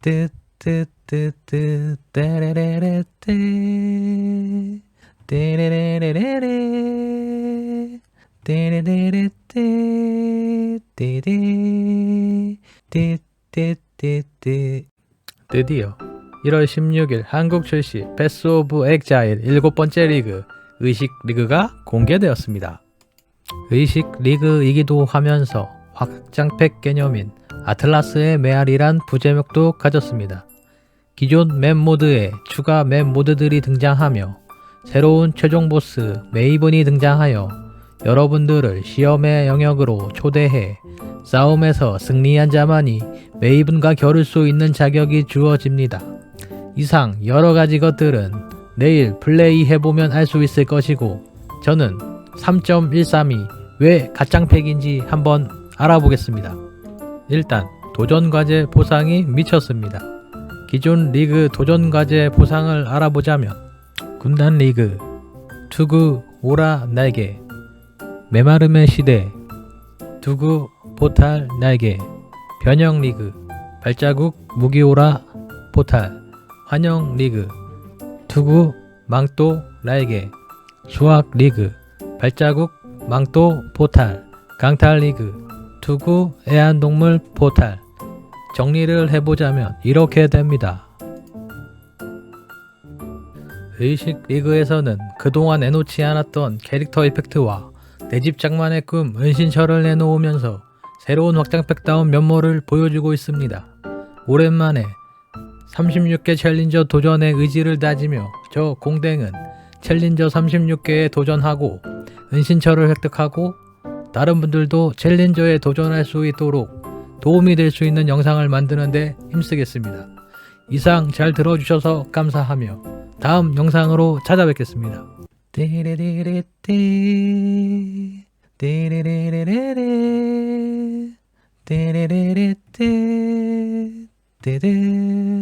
드 뜨뜨뜨뜨 따라라라띠 띠리리리리리 띠리리리띠 띠디 띠띠띠띠 드디어 1월 16일 한국 출시 패스 오브 엑자일 일곱 번째 리그 의식 리그가 공개되었습니다. 의식 리그이기도 하면서 확장팩 개념인 아틀라스의 메아리란 부제목도 가졌습니다. 기존 맵 모드에 추가 맵 모드들이 등장하며 새로운 최종 보스 메이븐이 등장하여 여러분들을 시험의 영역으로 초대해 싸움에서 승리한 자만이 메이븐과 겨룰 수 있는 자격이 주어집니다. 이상 여러 가지 것들은 내일 플레이 해보면 알 수 있을 것이고 저는 3.132 왜 가짱팩인지 한번 알아보겠습니다. 일단 도전 과제 보상이 미쳤습니다. 기존 리그 도전 과제 보상을 알아보자면 군단 리그 투구 오라 날개 메마름의 시대 두구 포탈 날개 변형 리그 발자국 무기오라 포탈 환영 리그 투구 망토 날개 수학 리그 발자국 망토 포탈 강탈 리그 투구 애완동물 포탈 정리를 해보자면 이렇게 됩니다. 의식 리그에서는 그동안 내놓지 않았던 캐릭터 이펙트와 내 집 장만의 꿈 은신처를 내놓으면서 새로운 확장팩다운 면모를 보여주고 있습니다. 오랜만에 36개 챌린저 도전의 의지를 다지며 저 공댕은 챌린저 36개에 도전하고 은신처를 획득하고 다른 분들도 챌린저에 도전할 수 있도록 도움이 될 수 있는 영상을 만드는데 힘쓰겠습니다. 이상 잘 들어주셔서 감사하며 다음 영상으로 찾아뵙겠습니다. 띠리리리띠 띠리리리리리 띠리리리띠 띠드